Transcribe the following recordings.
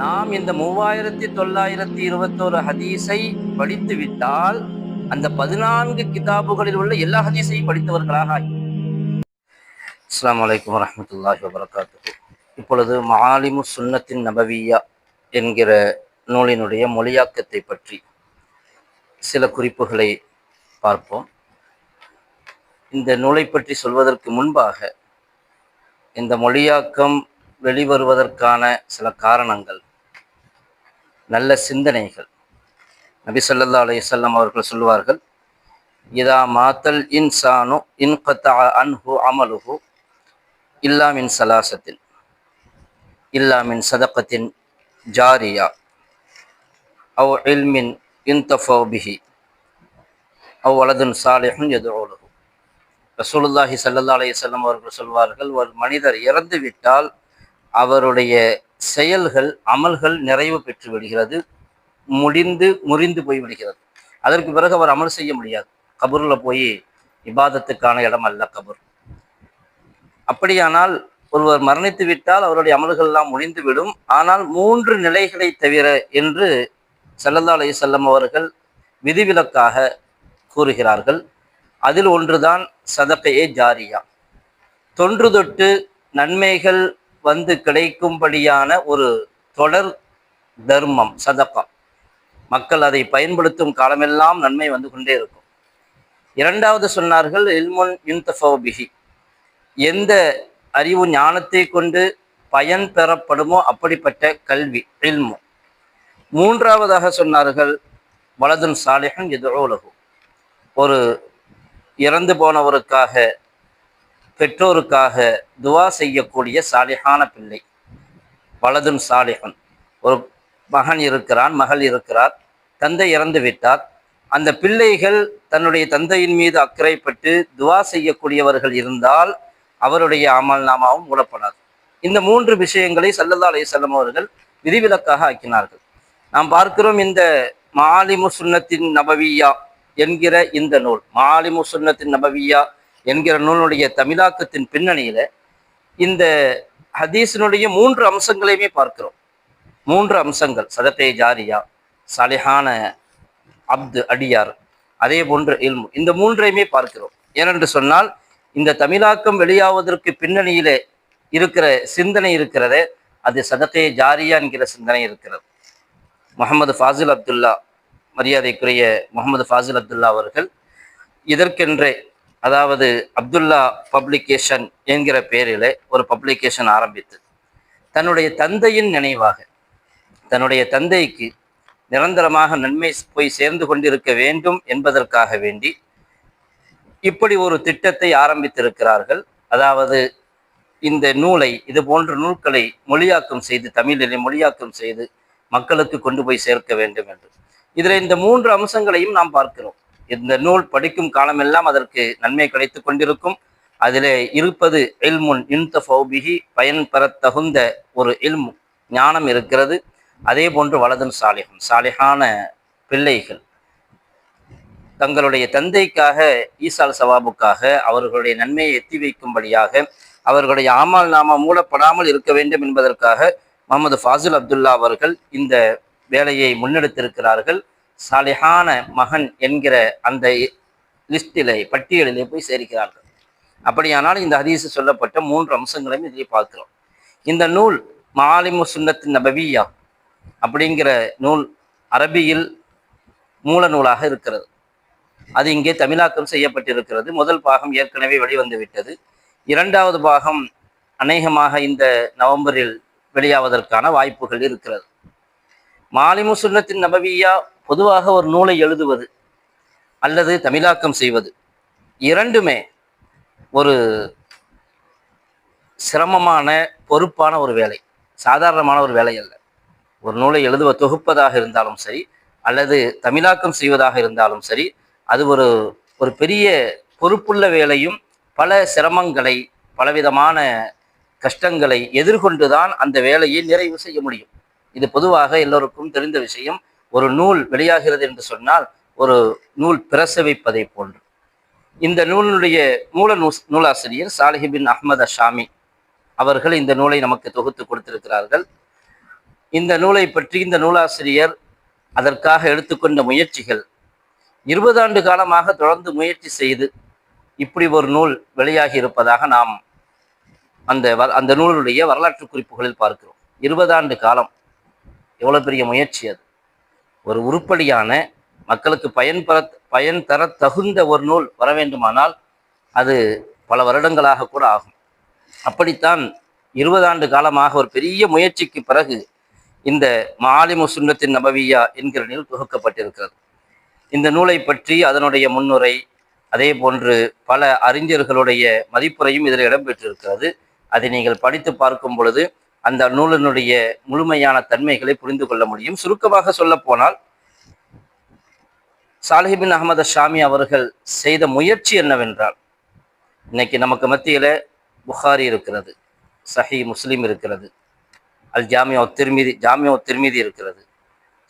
நாம் இந்த மூவாயிரத்தி தொள்ளாயிரத்தி இருபத்தோரு ஹதீஸை படித்து விட்டால் அந்த பதினான்கு கிதாபுகளில் உள்ள எல்லா ஹதீஸையும் படித்தவர்களாக ஆகி. அஸ்ஸலாமு அலைக்கும் வரஹ்மத்துல்லாஹி வபரகாத்துஹு. இப்பொழுது மாலிமு சுன்னத்தின் நபவியா என்கிற நூலினுடைய மொழியாக்கத்தை பற்றி சில குறிப்புகளை பார்ப்போம். இந்த நூலை பற்றி சொல்வதற்கு முன்பாக இந்த மொழியாக்கம் வெளிவருவதற்கான சில காரணங்கள். நல்ல சிந்தனைகள். நபி சொல்லல்லா அலையம் அவர்கள் சொல்லுவார்கள் இதா மாத்தல் இன்சானு இன்கத்தா அன்ஹு அமலுஹு இல்லாமின் சலாசத்தின் இல்லாமின் சதக்கத்தின் ஜாரியா அவ் இல்மின் இன்தஃபோ பிஹி அவ் வலதுன் சாலிஹுன் எதுலகு ரசூலுல்லாஹி ஸல்லல்லாஹு அலையம் அவர்கள் சொல்வார்கள் ஒரு மனிதர் இறந்து விட்டால் அவருடைய செயல்கள் அமல்கள் நிறைவு பெற்று விடுகிறது. முடிந்து முறிந்து போய் விடுகிறது. அதற்கு பிறகு அவர் அமல் செய்ய முடியாது. கபூரில் போய் இபாதத்துக்கான இடம் அல்ல கபூர். அப்படியானால் ஒருவர் மரணித்து விட்டால் அவருடைய அமல்கள் எல்லாம் முடிந்து விடும். ஆனால் மூன்று நிலைகளை தவிர என்று செல்லல்லா அலைஹி அவர்கள் விதிவிலக்காக கூறுகிறார்கள். அதில் ஒன்றுதான் சதப்பையே ஜாரியா. தொன்று தொட்டு நன்மைகள் வந்து கிடைக்கும்படியான ஒரு தொடர் தர்மம் சதக்கம் மக்கள் அதை பயன்படுத்தும் காலமெல்லாம் நன்மை வந்து கொண்டே இருக்கும். இரண்டாவது சொன்னார்கள் இல்முன் இன்தஃபிஹி எந்த அறிவு ஞானத்தை கொண்டு பயன் பெறப்படுமோ அப்படிப்பட்ட கல்வி இல்மு. மூன்றாவதாக சொன்னார்கள் வலதுன் சாலிஹன் எதிரோலகு ஒரு இறந்து போனவருக்காக பெற்றோருக்காக துவா செய்யக்கூடிய சாலிஹான பிள்ளை. வலதுன் சாலிஹன். ஒரு மகன் இருக்கிறான் மகள் இருக்கிறார் தந்தை இறந்து விட்டார். அந்த பிள்ளைகள் தன்னுடைய தந்தையின் மீது அக்கறைப்பட்டு துவா செய்யக்கூடியவர்கள் இருந்தால் அவருடைய அமல் நாமாவும் மூடப்படாது. இந்த மூன்று விஷயங்களை சல்லல்லா அலையம் அவர்கள் விதிவிலக்காக ஆக்கினார்கள். நாம் பார்க்கிறோம் இந்த மாலிமு சுன்னத்தின் நபவியா என்கிற இந்த நூல். மாலிமு சுன்னத்தின் நபவியா என்கிற நூலுடைய தமிழாக்கத்தின் பின்னணியில இந்த ஹதீஸினுடைய மூன்று அம்சங்களையுமே பார்க்கிறோம். மூன்று அம்சங்கள். சதத்தை ஜாரியா சலிஹான அப்து அடியார் அதே போன்று இல்மு. இந்த மூன்றையுமே பார்க்கிறோம். ஏனென்று சொன்னால் இந்த தமிழாக்கம் வெளியாவதற்கு பின்னணியிலே இருக்கிற சிந்தனை இருக்கிறதே அது சதத்தை ஜாரியா என்கிற சிந்தனை இருக்கிறது. முகமது ஃபாசில் அப்துல்லா மரியாதைக்குரிய முகமது ஃபாசில் அப்துல்லா அவர்கள் இதற்கென்றே அதாவது அப்துல்லா பப்ளிகேஷன் என்கிற பேரில் ஒரு பப்ளிகேஷன் ஆரம்பித்து தன்னுடைய தந்தையின் நினைவாக தன்னுடைய தந்தைக்கு நிரந்தரமாக நன்மை போய் சேர்ந்து கொண்டிருக்க வேண்டும் என்பதற்காக வேண்டி இப்படி ஒரு திட்டத்தை ஆரம்பித்திருக்கிறார்கள். அதாவது இந்த நூலை இது போன்ற நூல்களை மொழியாக்கம் செய்து தமிழிலே மொழியாக்கம் செய்து மக்களுக்கு கொண்டு போய் சேர்க்க வேண்டும் என்று. இதில் இந்த மூன்று அம்சங்களையும் நாம் பார்க்கிறோம். இந்த நூல் படிக்கும் காலமெல்லாம் அதற்கு நன்மை கிடைத்து கொண்டிருக்கும். அதிலே இருப்பது இல்முன் இன்தஃபிஹி பயன் பெற தகுந்த ஒரு எல்மு ஞானம் இருக்கிறது. அதே போன்று வலதுன் சாலிகம் சாலிகான பிள்ளைகள். தங்களுடைய தந்தைக்காக ஈசால் சவாபுக்காக அவர்களுடைய நன்மையை எத்தி வைக்கும்படியாக அவர்களுடைய ஆமால் நாம மூடப்படாமல் இருக்க வேண்டும் என்பதற்காக முகமது ஃபாசில் அப்துல்லா அவர்கள் இந்த வேலையை முன்னெடுத்திருக்கிறார்கள். சாலிஹான மகன் என்கிற அந்த லிஸ்டிலே பட்டியலிலே போய் சேர்க்கிறார்கள் அப்படியானால் இந்த ஹதீஸு சொல்லப்பட்ட மூன்று அம்சங்களையும் இதிலே பார்க்கிறோம். இந்த நூல் மாலிமு சுன்னத்தின் நபவியா அப்படிங்கிற நூல் அரபியில் மூல நூலாக இருக்கிறது. அது இங்கே தமிழாக்கம் செய்யப்பட்டிருக்கிறது. முதல் பாகம் ஏற்கனவே வெளிவந்து விட்டது இரண்டாவது பாகம் அநேகமாக இந்த நவம்பரில் வெளியாவதற்கான வாய்ப்புகள் இருக்கிறது. மாலிமு சுன்னத்தின் நபவியா பொதுவாக ஒரு நூலை எழுதுவது அல்லது தமிழாக்கம் செய்வது இரண்டுமே ஒரு சிரமமான பொறுப்பான ஒரு வேலை சாதாரணமான ஒரு வேலை அல்ல. ஒரு நூலை எழுதுவ தொகுப்பதாக இருந்தாலும் சரி அல்லது தமிழாக்கம் செய்வதாக இருந்தாலும் சரி அது ஒரு ஒரு பெரிய பொறுப்புள்ள வேலையும் பல சிரமங்களை பலவிதமான கஷ்டங்களை எதிர்கொண்டுதான் அந்த வேலையை நிறைவு செய்ய முடியும். இது பொதுவாக எல்லோருக்கும் தெரிந்த விஷயம். ஒரு நூல் வெளியாகிறது என்று சொன்னால் ஒரு நூல் பிரசவிப்பதை போன்று. இந்த நூலினுடைய மூல நூ நூலாசிரியர் சாலிஹிபின் அஹ்மத் அஷாமி அவர்கள் இந்த நூலை நமக்கு தொகுத்து கொடுத்திருக்கிறார்கள். இந்த நூலை பற்றி இந்த நூலாசிரியர் அதற்காக எடுத்துக்கொண்ட முயற்சிகள் இருபது ஆண்டு காலமாக தொடர்ந்து முயற்சி செய்து இப்படி ஒரு நூல் வெளியாகி இருப்பதாக நாம் அந்த வ- அந்த நூலுடைய வரலாற்று குறிப்புகளில் பார்க்கிறோம். இருபது ஆண்டு காலம். எவ்வளோ பெரிய முயற்சி அது. ஒரு உருப்படியான மக்களுக்கு பயன் பெற பயன் தர தகுந்த ஒரு நூல் வர வேண்டுமானால் அது பல வருடங்களாக கூட ஆகும். அப்படித்தான் இருபது ஆண்டு காலமாக ஒரு பெரிய முயற்சிக்கு பிறகு இந்த மாலிமு சுன்னத்தின் நபவியா என்கிற நூல் தொகுக்கப்பட்டிருக்கிறது இந்த நூலை பற்றி அதனுடைய முன்னுரை அதே போன்று பல அறிஞர்களுடைய மதிப்புரையும் இதில் இடம்பெற்றிருக்கிறது. அதை நீங்கள் படித்து பார்க்கும் பொழுது அந்த நூலினுடைய முழுமையான தன்மைகளை புரிந்து கொள்ள முடியும். சுருக்கமாக சொல்ல போனால் சாலிஹிபின் அகமது ஷாமி அவர்கள் செய்த முயற்சி என்னவென்றால் இன்னைக்கு நமக்கு மத்தியில புகாரி இருக்கிறது சஹி முஸ்லீம் இருக்கிறது அல் ஜாமியா திருமிதி ஜாமியா திருமிதி இருக்கிறது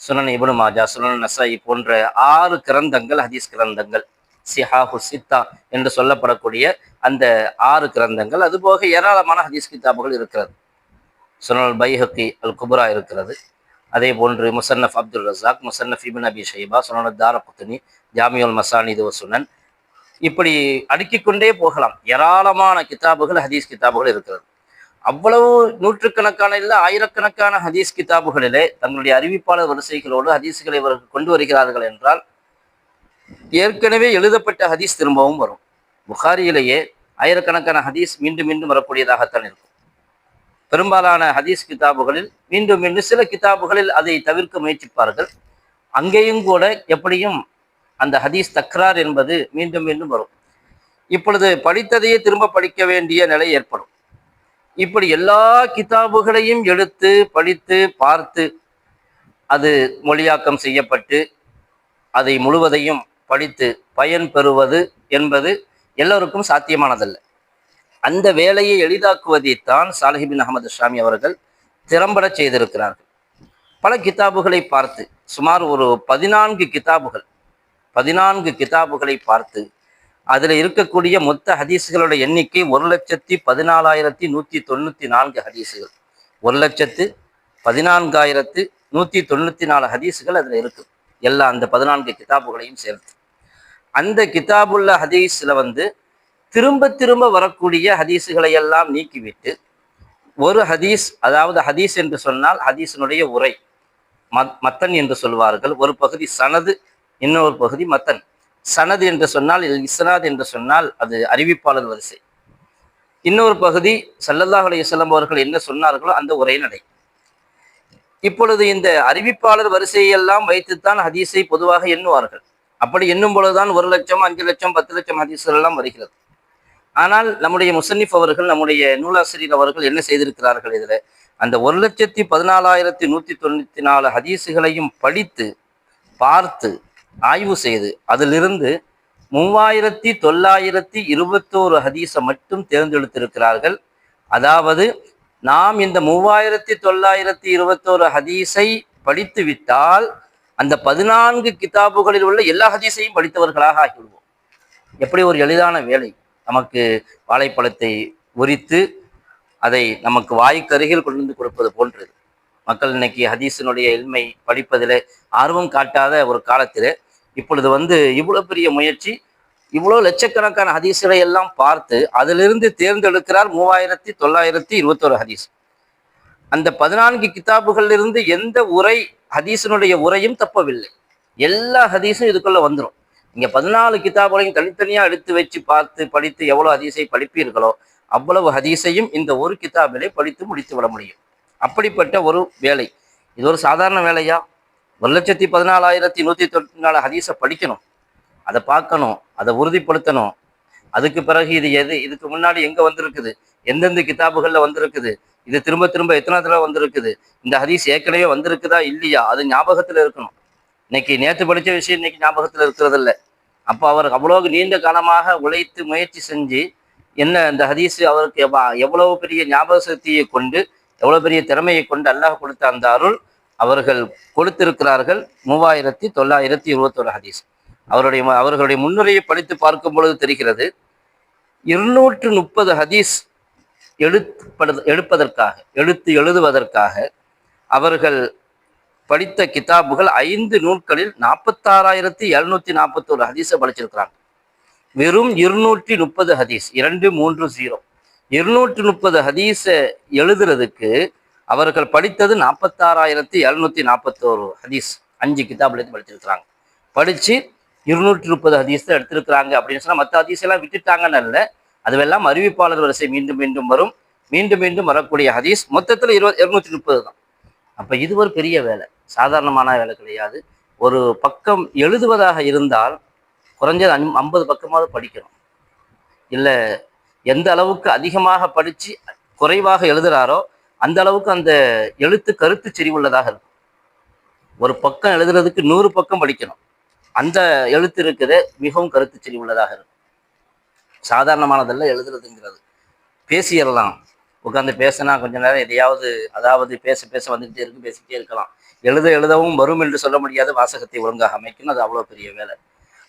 சுனன் இப்னு மாஜா சுனன் நசாயி போன்ற ஆறு கிரந்தங்கள் ஹதீஸ் கிரந்தங்கள் சிஹாஹு சித்தா என்று சொல்லப்படக்கூடிய அந்த ஆறு கிரந்தங்கள் அதுபோக ஏராளமான ஹதீஸ் கிதாபுகள் இருக்கிறது. சுனல் பைஹக்கி அல் குபுரா இருக்கிறது. அதே போன்று முசன்னஃப் அப்துல் ரசாக் முசன்னஃப் இபின் அபி ஷைபா சுனல் தாரகுத்தனி ஜாமியுல் மசானிது சுனன். இப்படி அடுக்கிக் கொண்டே போகலாம். ஏராளமான கிதாபுகள் ஹதீஸ் கிதாபுகள் இருக்கிறது. அவ்வளவு நூற்றுக்கணக்கான இல்லை ஆயிரக்கணக்கான ஹதீஸ் கிதாபுகளிலே தங்களுடைய அறிவிப்பாளர் வரிசைகளோடு ஹதீஸ்களை இவர்கள் கொண்டு வருகிறார்கள் என்றால் ஏற்கனவே எழுதப்பட்ட ஹதீஸ் திரும்பவும் வரும். புகாரியிலேயே ஆயிரக்கணக்கான ஹதீஸ் மீண்டும் மீண்டும் வரக்கூடியதாகத்தான் இருக்கும். பெரும்பாலான ஹதீஸ் கிதாபுகளில் மீண்டும் மீண்டும் சில கிதாபுகளில் அதை தவிர்க்க முயற்சிப்பார்கள். அங்கேயும் கூட எப்படியும் அந்த ஹதீஸ் தக்ரார் என்பது மீண்டும் மீண்டும் வரும். இப்பொழுது படித்ததையே திரும்ப படிக்க வேண்டிய நிலை ஏற்படும். இப்படி எல்லா கிதாபுகளையும் எடுத்து படித்து பார்த்து அது மொழியாக்கம் செய்யப்பட்டு அதை முழுவதையும் படித்து பயன் பெறுவது என்பது எல்லோருக்கும் சாத்தியமானதல்ல. அந்த வேலையை எளிதாக்குவதைத்தான் சாலிஹிபின் அகமது ஷாமி அவர்கள் திறம்பட செய்திருக்கிறார்கள். பல கிதாபுகளை பார்த்து சுமார் ஒரு பதினான்கு கிதாபுகள் பதினான்கு கிதாபுகளை பார்த்து அதில் இருக்கக்கூடிய மொத்த ஹதீஸுகளோட எண்ணிக்கை ஒரு லட்சத்தி பதினாலாயிரத்தி நூற்றி தொண்ணூற்றி நான்கு ஹதீஸுகள். ஒரு லட்சத்து பதினான்காயிரத்து நூற்றி தொண்ணூற்றி நாலு ஹதீஸுகள் அதில் இருக்கு. எல்லா அந்த பதினான்கு கிதாபுகளையும் சேர்த்து. அந்த கிதாபுள்ள ஹதீஸில் வந்து திரும்ப திரும்ப வரக்கூடிய ஹதீஸுகளை எல்லாம் நீக்கிவிட்டு ஒரு ஹதீஸ் அதாவது ஹதீஸ் என்று சொன்னால் ஹதீஸினுடைய உரை மத் மத்தன் என்று சொல்வார்கள். ஒரு பகுதி சனது இன்னொரு பகுதி மத்தன். சனது என்று சொன்னால் இஸ்னாத் என்று சொன்னால் அது அறிவிப்பாளர் வரிசை. இன்னொரு பகுதி சல்லல்லாஹ் அலையம் அவர்கள் என்ன சொன்னார்களோ அந்த உரை நடை. இப்பொழுது இந்த அறிவிப்பாளர் வரிசையெல்லாம் வைத்துத்தான் ஹதீஸை பொதுவாக எண்ணுவார்கள். அப்படி எண்ணும் பொழுதுதான் ஒரு லட்சம் அஞ்சு லட்சம் பத்து லட்சம் ஹதீஸ்கள் எல்லாம் வருகிறது. ஆனால் நம்முடைய முசன்னிஃப் அவர்கள் நம்முடைய நூலாசிரியர் அவர்கள் என்ன செய்திருக்கிறார்கள் இதில்? அந்த ஒரு லட்சத்தி பதினாலாயிரத்தி நூற்றி தொண்ணூற்றி நாலு ஹதீஸுகளையும் படித்து பார்த்து ஆய்வு செய்து அதிலிருந்து மூவாயிரத்தி தொள்ளாயிரத்தி இருபத்தோரு ஹதீஸை மட்டும் தேர்ந்தெடுத்திருக்கிறார்கள். அதாவது நாம் இந்த மூவாயிரத்தி தொள்ளாயிரத்தி இருபத்தோரு ஹதீஸை படித்து விட்டால் அந்த பதினான்கு கிதாபுகளில் உள்ள எல்லா ஹதீஸையும் படித்தவர்களாக ஆகிவிடுவோம். எப்படி ஒரு எளிதான வேலை? நமக்கு வாழைப்பழத்தை உரித்து அதை நமக்கு வாய்க்கருகில் கொண்டு வந்து கொடுப்பது போன்றது. மக்கள் இன்னைக்கு ஹதீஸினுடைய எளிமை படிப்பதில் ஆர்வம் காட்டாத ஒரு காலத்தில் இப்பொழுது வந்து இவ்வளோ பெரிய முயற்சி இவ்வளோ லட்சக்கணக்கான ஹதீஸ்களை எல்லாம் பார்த்து அதிலிருந்து தேர்ந்தெடுக்கிறார் மூவாயிரத்தி தொள்ளாயிரத்தி இருபத்தொரு ஹதீஸ். அந்த பதினான்கு கிதாபுகளிலிருந்து எந்த உரை ஹதீஸினுடைய உரையும் தப்பவில்லை. எல்லா ஹதீஸும் இதுக்குள்ள வந்துடும் இங்க பதினாலு கிதாபுகளையும் தனித்தனியா எடுத்து வச்சு பார்த்து படித்து எவ்வளவு ஹதீஸை படிப்பீர்களோ அவ்வளவு ஹதீஸையும் இந்த ஒரு கிதாபிலே படித்து முடித்து விட முடியும். அப்படிப்பட்ட ஒரு வேலை. இது ஒரு சாதாரண வேலையா? ஒரு லட்சத்தி பதினாலாயிரத்தி நூற்றி தொண்ணூற்றி நாலு ஹதீஸை படிக்கணும். அதை பார்க்கணும் அதை உறுதிப்படுத்தணும். அதுக்கு பிறகு இது எது? இதுக்கு முன்னாடி எங்க வந்திருக்குது? எந்தெந்த கிதாபுகளில் வந்திருக்குது? இது திரும்ப திரும்ப எத்தனை தடவை வந்திருக்குது? இந்த ஹதீஸ் ஏற்கனவே வந்திருக்குதா? இல்லையா? அது ஞாபகத்துல இருக்கணும். இன்னைக்கு நேற்று படித்த விஷயம் இன்னைக்கு ஞாபகத்தில் இருக்கிறதில்ல. அப்போ அவர் அவ்வளோ நீண்ட காலமாக உழைத்து முயற்சி செஞ்சு என்ன இந்த ஹதீஸ் அவருக்கு எவ்வளவு பெரிய ஞாபக சக்தியை கொண்டு எவ்வளோ பெரிய திறமையை கொண்டு அல்லாஹ் கொடுத்த அந்த அருள் அவர்கள் கொடுத்திருக்கிறார்கள். மூவாயிரத்தி தொள்ளாயிரத்தி இருபத்தொரு ஹதீஸ். அவருடைய ம- அவர்களுடைய முன்னுரையை படித்து பார்க்கும் பொழுது தெரிகிறது இருநூற்று முப்பது ஹதீஸ் எழுப்பது எடுப்பதற்காக எழுத்து எழுதுவதற்காக அவர்கள் படித்த கிதாபுகள் ஐந்து நூல்களில் நாற்பத்தாறாயிரத்தி எழுநூத்தி நாற்பத்தோரு ஹதீஸை படிச்சிருக்கிறாங்க. வெறும் இருநூற்றி முப்பது ஹதீஸ் இரண்டு மூன்று ஜீரோ இருநூற்றி முப்பது ஹதீஸை எழுதுறதுக்கு அவர்கள் படித்தது நாற்பத்தாறாயிரத்தி எழுநூத்தி நாற்பத்தோரு ஹதீஸ் அஞ்சு கிதாபுலேருந்து படிச்சிருக்கிறாங்க. படிச்சு இருநூற்றி முப்பது ஹதீஸ் தான் எடுத்திருக்கிறாங்க அப்படின்னு சொன்னா மற்ற ஹதீஸ் எல்லாம் விட்டுட்டாங்கன்னு அல்ல. அதுவெல்லாம் அறிவிப்பாளர் வரிசை மீண்டும் மீண்டும் வரும். மீண்டும் மீண்டும் வரக்கூடிய ஹதீஸ் மொத்தத்தில் இருபது இருநூற்றி முப்பது தான். அப்போ இது ஒரு பெரிய வேலை. சாதாரணமான வேலை கிடையாது. ஒரு பக்கம் எழுதுவதாக இருந்தால் குறைஞ்சது ஐம்- ஐம்பது பக்கமாவது படிக்கணும். இல்லை எந்த அளவுக்கு அதிகமாக படித்து குறைவாக எழுதுறாரோ அந்த அளவுக்கு அந்த எழுத்து கருத்து செறிவுள்ளதாக இருக்கும். ஒரு பக்கம் எழுதுறதுக்கு நூறு பக்கம் படிக்கணும். அந்த எழுத்து இருக்குது மிகவும் கருத்து செறிவுள்ளதாக இருக்கும். சாதாரணமானதல்ல எழுதுறதுங்கிறது. பேசிடலாம். உட்காந்து பேசினா கொஞ்ச நேரம் எதையாவது அதாவது பேச பேச வந்துகிட்டே இருக்கு பேசிக்கிட்டே இருக்கலாம். எழுத எழுதவும் வரும் என்று சொல்ல முடியாத வாசகத்தை ஒழுங்காக அமைக்கணும். அது அவ்வளோ பெரிய வேலை.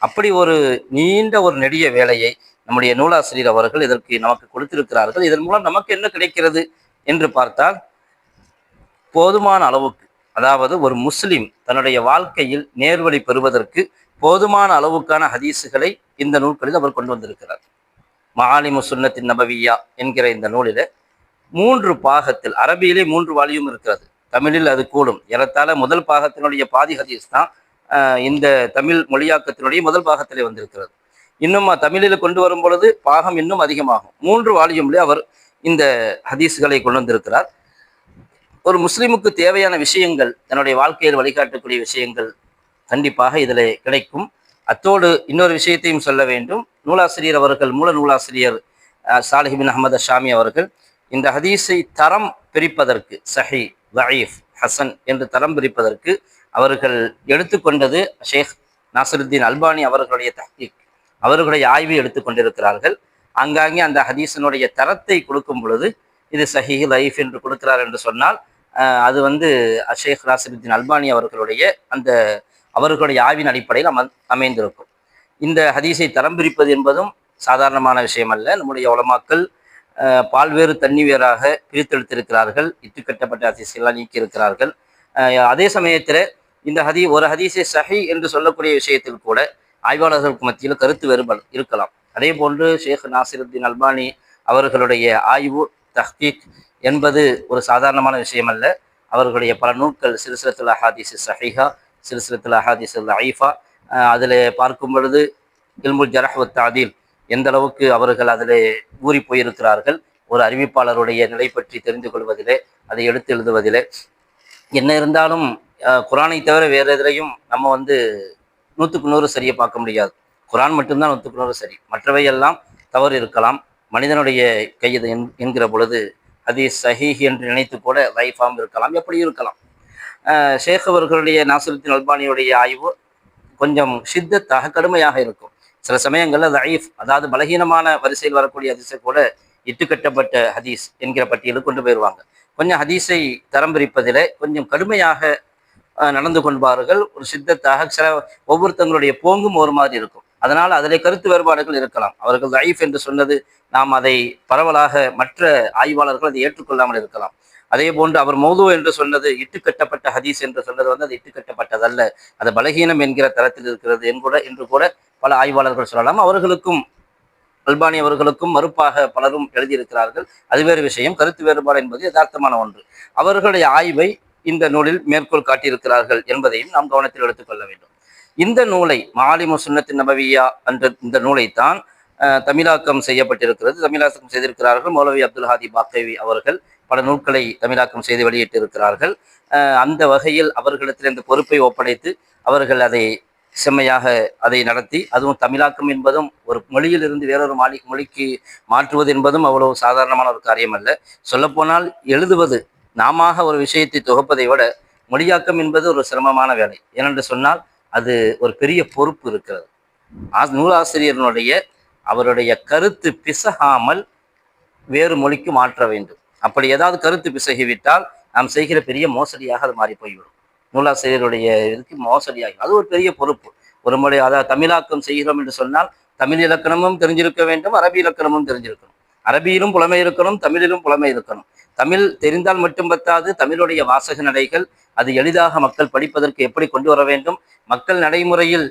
அப்படி ஒரு நீண்ட ஒரு நெடிய வேலையை நம்முடைய நூலாசிரியர் அவர்கள் இதற்கு நமக்கு கொடுத்திருக்கிறார்கள். இதன் மூலம் நமக்கு என்ன கிடைக்கிறது என்று பார்த்தால் போதுமான அளவுக்கு அதாவது ஒரு முஸ்லிம் தன்னுடைய வாழ்க்கையில் நேர்வழி பெறுவதற்கு போதுமான அளவுக்கான ஹதீஸுகளை இந்த நூல்களில் அவர் கொண்டு வந்திருக்கிறார். மாலிமு சுன்னத்தின் நபவியா என்கிற இந்த நூலில் மூன்று பாகத்தில் அரபியிலே மூன்று வால்யூம் இருக்கிறது. தமிழில் அது கூடும். ஏறத்தாழ முதல் பாகத்தினுடைய பாதி ஹதீஸ் தான் ஆஹ், இந்த தமிழ் மொழியாக்கத்தினுடைய முதல் பாகத்திலே வந்திருக்கிறது. இன்னும் தமிழில் கொண்டு வரும் பொழுது பாகம் இன்னும் அதிகமாகும். மூன்று வாலியும்லே அவர் இந்த ஹதீஸ்களை கொண்டு வந்திருக்கிறார். ஒரு முஸ்லீமுக்கு தேவையான விஷயங்கள் தன்னுடைய வாழ்க்கையில் வழிகாட்டக்கூடிய விஷயங்கள் கண்டிப்பாக இதில் கிடைக்கும். அத்தோடு இன்னொரு விஷயத்தையும் சொல்ல வேண்டும். நூலாசிரியர் அவர்கள் மூல நூலாசிரியர் சாலிஹிபின் சாலிஹ் அஹமது ஷாமி அவர்கள் இந்த ஹதீஸை தரம் பிரிப்பதற்கு சஹி வயீஃப் ஹசன் என்று தரம் பிரிப்பதற்கு அவர்கள் எடுத்துக்கொண்டது ஷேக் நாசருத்தீன் அல்பானி அவர்களுடைய தஹ்கீக். அவர்களுடைய ஆய்வை எடுத்துக்கொண்டிருக்கிறார்கள் அங்காங்கே அந்த ஹதீசனுடைய தரத்தை கொடுக்கும் பொழுது இது சஹி லைஃப் என்று கொடுக்கிறார் என்று சொன்னால் அது வந்து அஷேக் நாசருத்தீன் அல்பானி அவர்களுடைய அந்த அவர்களுடைய ஆய்வின் அடிப்படையில் அம அமைந்திருக்கும். இந்த ஹதீஸை தரம் பிரிப்பது என்பதும் சாதாரணமான விஷயம் அல்ல நம்முடைய உலமாக்கள் பால்வேறு தண்ணி வேறாக பிரித்தெடுத்திருக்கிறார்கள் இட்டுக்கட்டப்பட்ட ஹதீஸ்கள்லாம் நீக்கியிருக்கிறார்கள். அதே சமயத்தில் இந்த ஹதி ஒரு ஹதீஸை சஹி என்று சொல்லக்கூடிய விஷயத்தில் கூட ஆய்வாளர்களுக்கு மத்தியில் கருத்து வேறுபாடு இருக்கலாம். அதே போன்று ஷேக் நாசிருத்தீன் அல்பானி அவர்களுடைய ஆய்வு தஹ்கீக் என்பது ஒரு சாதாரணமான விஷயம் அல்ல. அவர்களுடைய பல நூல்கள் சிறுசிலத்துல ஹாதிஸ் சஹிஹா சிறுசிலத்துல ஹாதிஸ் ஐஃபா அதில் பார்க்கும் பொழுது இல்முல் ஜரஹ் தாதீல் எந்த அளவுக்கு அவர்கள் அதிலே ஊறி போயிருக்கிறார்கள் ஒரு அறிவிப்பாளருடைய நிலை பற்றி தெரிந்து கொள்வதிலே அதை எடுத்து எழுதுவதிலே. என்ன இருந்தாலும் அஹ், குரானை தவிர வேறு எதிலையும் நம்ம வந்து நூற்றுக்கு நூறு சரியை பார்க்க முடியாது. குரான் மட்டும்தான் நூற்றுக்கு நூறு சரி. மற்றவை எல்லாம் தவறு இருக்கலாம். மனிதனுடைய கையது என்- என்கிற பொழுது அது சஹீஹ் என்று நினைத்து கூட லைஃபாம் இருக்கலாம் எப்படி இருக்கலாம். ஷேக் அவர்களுடைய நாசருத்தின் அல்பானியுடைய ஆய்வு கொஞ்சம் சித்தத்தாக கடுமையாக இருக்கும். சில சமயங்களில் லைஃப் அதாவது பலகீனமான வரிசையில் வரக்கூடிய ஹதீஸை கூட இட்டுக்கட்டப்பட்ட ஹதீஸ் என்கிற பட்டியலுக்கு கொண்டு போயிடுவாங்க கொஞ்சம் ஹதீஸை தரம் பிரிப்பதில் கொஞ்சம் கடுமையாக நடந்து கொள்வார்கள். ஒரு சித்தத்தாக சில ஒவ்வொருத்தங்களுடைய போங்கும் ஒரு மாதிரி இருக்கும். அதனால் அதில் கருத்து வேறுபாடுகள் இருக்கலாம். அவர்கள் லைஃப் என்று சொன்னது நாம் அதை பரவலாக மற்ற ஆய்வாளர்கள் அதை ஏற்றுக்கொள்ளாமல் இருக்கலாம். அதே போன்று அவர் மௌது என்று சொன்னது இட்டுக்கட்டப்பட்ட ஹதீஸ் என்று சொன்னது வந்து அது இட்டுக்கட்டப்பட்டதல்ல. அது பலகீனம் என்கிற தரத்தில் இருக்கிறது என்கூட என்று கூட பல ஆய்வாளர்கள் சொல்லலாம். அவர்களுக்கும் அல்பானி அவர்களுக்கும் மறுப்பாக பலரும் எழுதியிருக்கிறார்கள். அது வேறு விஷயம். கருத்து வேறுபாடு என்பது யதார்த்தமான ஒன்று. அவர்களுடைய ஆய்வை இந்த நூலில் மேற்கோள் காட்டியிருக்கிறார்கள் என்பதையும் நாம் கவனத்தில் எடுத்துக்கொள்ள வேண்டும். இந்த நூலை மாலிமு சுன்னத்தின் நபவியா என்ற இந்த நூலைத்தான் தமிழாக்கம் செய்யப்பட்டிருக்கிறது. தமிழாக்கம் செய்திருக்கிறார்கள். மௌலவி அப்துல் ஹாதி அவர்கள் பல நூல்களை தமிழாக்கம் செய்து வெளியிட்டிருக்கிறார்கள். அந்த வகையில் அவர்களிடத்தில் இந்த பொறுப்பை ஒப்படைத்து அவர்கள் அதை செம்மையாக அதை நடத்தி அதுவும் தமிழாக்கம் என்பதும் ஒரு மொழியிலிருந்து வேறொரு மாலி மொழிக்கு மாற்றுவது என்பதும் அவ்வளவு சாதாரணமான ஒரு காரியம் அல்ல சொல்லப்போனால் எழுதுவது நாம ஒரு விஷயத்தை தொகுப்பதை விட மொழியாக்கம் என்பது ஒரு சிரமமான வேலை. ஏனென்று சொன்னால் அது ஒரு பெரிய பொறுப்பு இருக்கிறது. நூலாசிரியர்னுடைய அவருடைய கருத்து பிசகாமல் வேறு மொழிக்கு மாற்ற வேண்டும். அப்படி ஏதாவது கருத்து பிசகிவிட்டால் நாம் செய்கிற பெரிய மோசடியாக அது மாறி போய்விடும் நூலாசிரியருடைய இதுக்கு மோசடியாகும் அது ஒரு பெரிய பொறுப்பு. ஒரு முறை அதாவது தமிழாக்கம் செய்கிறோம் என்று சொன்னால் தமிழ் இலக்கணமும் தெரிஞ்சிருக்க வேண்டும் அரபி இலக்கணமும் தெரிஞ்சிருக்கணும். அரபியிலும் புலமை இருக்கணும் தமிழிலும் புலமை இருக்கணும். தமிழ் தெரிந்தால் மட்டும் பத்தாது தமிழுடைய வாசக நடைகள் அது எளிதாக மக்கள் படிப்பதற்கு எப்படி கொண்டு வர வேண்டும் மக்கள் நடைமுறையில்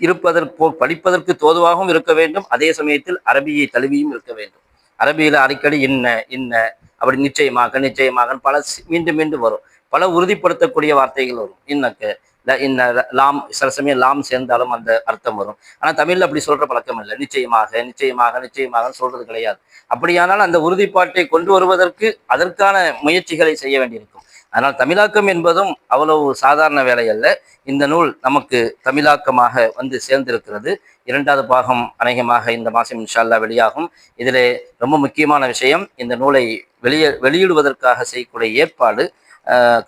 இருப்பதற்கு படிப்பதற்கு தோதுவாகவும் இருக்க வேண்டும் அதே சமயத்தில் அரபியை தழுவியும் இருக்க வேண்டும். அரபியில் அடிக்கடி இன்ன இன்ன அப்படி நிச்சயமாக நிச்சயமாக பல மீண்டும் மீண்டும் வரும். பல உறுதிப்படுத்தக்கூடிய வார்த்தைகள் வரும். இன்னக்கு இந்த லாம் சில சமயம் லாம் சேர்ந்தாலும் அந்த அர்த்தம் வரும். ஆனால் தமிழில் அப்படி சொல்கிற பழக்கம் இல்லை. நிச்சயமாக நிச்சயமாக நிச்சயமாக சொல்கிறது கிடையாது. அப்படியானால் அந்த உறுதிப்பாட்டை கொண்டு வருவதற்கு அதற்கான முயற்சிகளை செய்ய வேண்டியிருக்கும். அதனால் தமிழாக்கம் என்பதும் அவ்வளவு சாதாரண வேலை அல்ல. இந்த நூல் நமக்கு தமிழாக்கமாக வந்து சேர்ந்திருக்கிறது. இரண்டாவது பாகம் அநேகமாக இந்த மாதம் இன்ஷால்லா வெளியாகும். இதிலே ரொம்ப முக்கியமான விஷயம் இந்த நூலை வெளியே வெளியிடுவதற்காக செய்யக்கூடிய ஏற்பாடு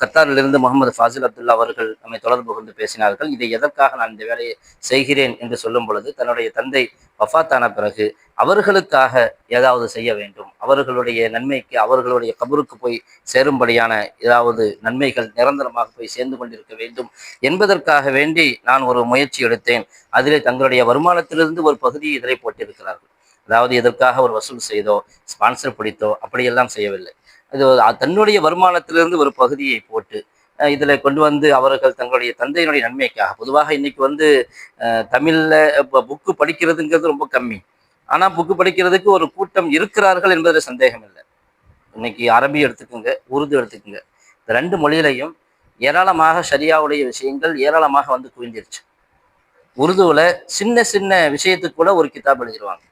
கத்தாரிலிருந்து முகமது ஃபாசில் அப்துல்லா அவர்கள் நம்மை தொடர்பு கொண்டு பேசினார்கள். இதை எதற்காக நான் இந்த வேலையை செய்கிறேன் என்று சொல்லும் பொழுது தன்னுடைய தந்தை வஃத்தான பிறகு அவர்களுக்காக ஏதாவது செய்ய வேண்டும். அவர்களுடைய நன்மைக்கு அவர்களுடைய கபருக்கு போய் சேரும்படியான ஏதாவது நன்மைகள் நிரந்தரமாக போய் சேர்ந்து கொண்டிருக்க வேண்டும் என்பதற்காக வேண்டி நான் ஒரு முயற்சி எடுத்தேன். அதிலே தங்களுடைய வருமானத்திலிருந்து ஒரு பகுதியை இதரை போட்டிருக்கிறார்கள். அதாவது இதற்காக ஒரு வசூல் செய்தோ ஸ்பான்சர் பிடித்தோ அப்படியெல்லாம் செய்யவில்லை. இது தன்னுடைய வருமானத்திலிருந்து ஒரு பகுதியை போட்டு இதில் கொண்டு வந்து அவர்கள் தங்களுடைய தந்தையினுடைய நன்மைக்காக பொதுவாக இன்னைக்கு வந்து தமிழில் இப்போ புக்கு படிக்கிறதுங்கிறது ரொம்ப கம்மி. ஆனால் புக்கு படிக்கிறதுக்கு ஒரு கூட்டம் இருக்கிறார்கள் என்பதில் சந்தேகம் இல்லை இன்னைக்கு அரபி எடுத்துக்கோங்க உருது எடுத்துக்கோங்க. இந்த ரெண்டு மொழியிலையும் ஏராளமாக சரியாவுடைய விஷயங்கள் ஏராளமாக வந்து குவிஞ்சிருச்சு உருதுவில் சின்ன சின்ன விஷயத்துக்கு கூட ஒரு கிதாப் எழுதிடுவாங்க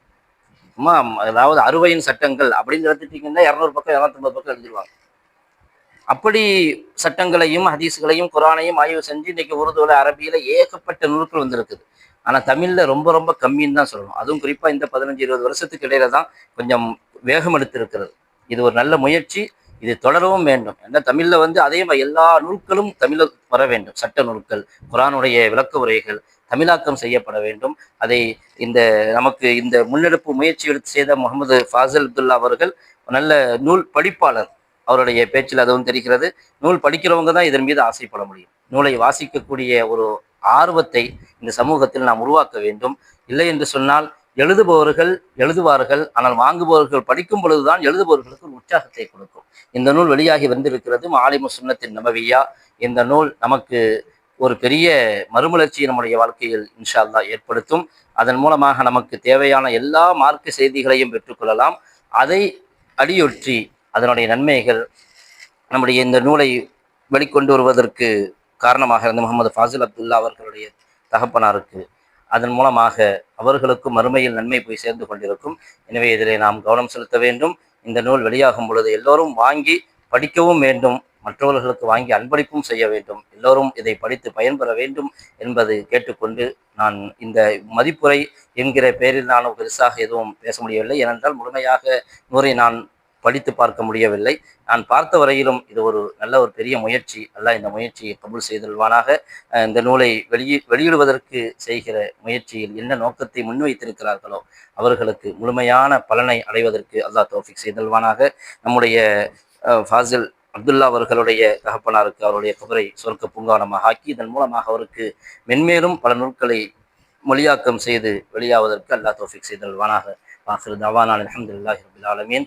சும்மா அதாவது அறுவையின் சட்டங்கள் அப்படின்னு எடுத்துட்டீங்கன்னா இரநூறு பக்கம் இரநூத்தம்பது பக்கம் எழுதிடுவாங்க அப்படி சட்டங்களையும் ஹதீஸ்களையும் குரானையும் ஆய்வு செஞ்சு இன்னைக்கு உருதுவில் அரபியில் ஏகப்பட்ட நூல்கள் வந்திருக்குது. ஆனால் தமிழில் ரொம்ப ரொம்ப கம்மின்னு தான் சொல்லணும். அதுவும் குறிப்பாக இந்த பதினஞ்சு இருபது வருஷத்துக்கு இடையில தான் கொஞ்சம் வேகம் எடுத்திருக்கிறது. இது ஒரு நல்ல முயற்சி. இது தொடரவும் வேண்டும். ஏன்னா தமிழில் வந்து அதே மாதிரி எல்லா நூல்களும் தமிழில் வர வேண்டும். சட்ட நூல்கள் குரானுடைய விளக்க உரைகள் தமிழாக்கம் செய்யப்பட வேண்டும். அதை இந்த நமக்கு இந்த முன்னெடுப்பு முயற்சி எடுத்து செய்த முகமது ஃபாசல் அப்துல்லா அவர்கள் நல்ல நூல் படிப்பாளர். அவருடைய பேச்சில் அதுவும் தெரிகிறது. நூல் படிக்கிறவங்க தான் இதன் மீது ஆசைப்பட முடியும். நூலை வாசிக்கக்கூடிய ஒரு ஆர்வத்தை இந்த சமூகத்தில் நாம் உருவாக்க வேண்டும். இல்லை என்று சொன்னால் எழுதுபவர்கள் எழுதுவார்கள். ஆனால் வாங்குபவர்கள் படிக்கும் பொழுதுதான் எழுதுபவர்களுக்கு ஒரு உற்சாகத்தை கொடுக்கும். இந்த நூல் வெளியாகி வந்திருக்கிறது மாலிமு சுண்ணத்தின் நபவியா. இந்த நூல் நமக்கு ஒரு பெரிய மறுமலர்ச்சியை நம்முடைய வாழ்க்கையில் இன்ஷால்லா ஏற்படுத்தும். அதன் மூலமாக நமக்கு தேவையான எல்லா மார்க்க செய்திகளையும் பெற்றுக்கொள்ளலாம் அதை அடியொற்றி அதனுடைய நன்மைகள் நம்முடைய இந்த நூலை வெளிக்கொண்டு வருவதற்கு காரணமாக இருந்த முகமது ஃபாசில் அப்துல்லா அவர்களுடைய தகப்பனாருக்கு அதன் மூலமாக அவர்களுக்கும் மறுமையில் நன்மை போய் சேர்ந்து கொண்டிருக்கும். எனவே இதிலே நாம் கவனம் செலுத்த வேண்டும். இந்த நூல் வெளியாகும் பொழுது எல்லோரும் வாங்கி படிக்கவும் வேண்டும். மற்றவர்களுக்கு வாங்கி அன்பளிப்பும் செய்ய வேண்டும். எல்லோரும் இதை படித்து பயன்பெற வேண்டும் என்பது கேட்டுக்கொண்டு நான் இந்த மதிப்புரை என்கிற பெயரில் நான் பெருசாக எதுவும் பேச முடியவில்லை. ஏனென்றால் முழுமையாக நூறை நான் படித்து பார்க்க முடியவில்லை. நான் பார்த்த வரையிலும் இது ஒரு நல்ல ஒரு பெரிய முயற்சி அல்ல. இந்த முயற்சியை கபுல் செய்தல்வானாக இந்த நூலை வெளியி வெளியிடுவதற்கு செய்கிற முயற்சியில் என்ன நோக்கத்தை முன்வைத்திருக்கிறார்களோ அவர்களுக்கு முழுமையான பலனை அடைவதற்கு அல்லாஹ் தோஃபிக் செய்தல்வானாக நம்முடைய ஃபாசில் அப்துல்லா அவர்களுடைய தகப்பனாருக்கு அவருடைய குதிரை சொர்க்க பூங்காணமாக ஆக்கி இதன் மூலமாக அவருக்கு மென்மேலும் பல நூல்களை மொழியாக்கம் செய்து வெளியாவதற்கு அல்லா தோஃபிக் செய்தல்வானாக வாசில் தவானால் அலமதுல்லாஹி ரபுல் ஆலமீன்.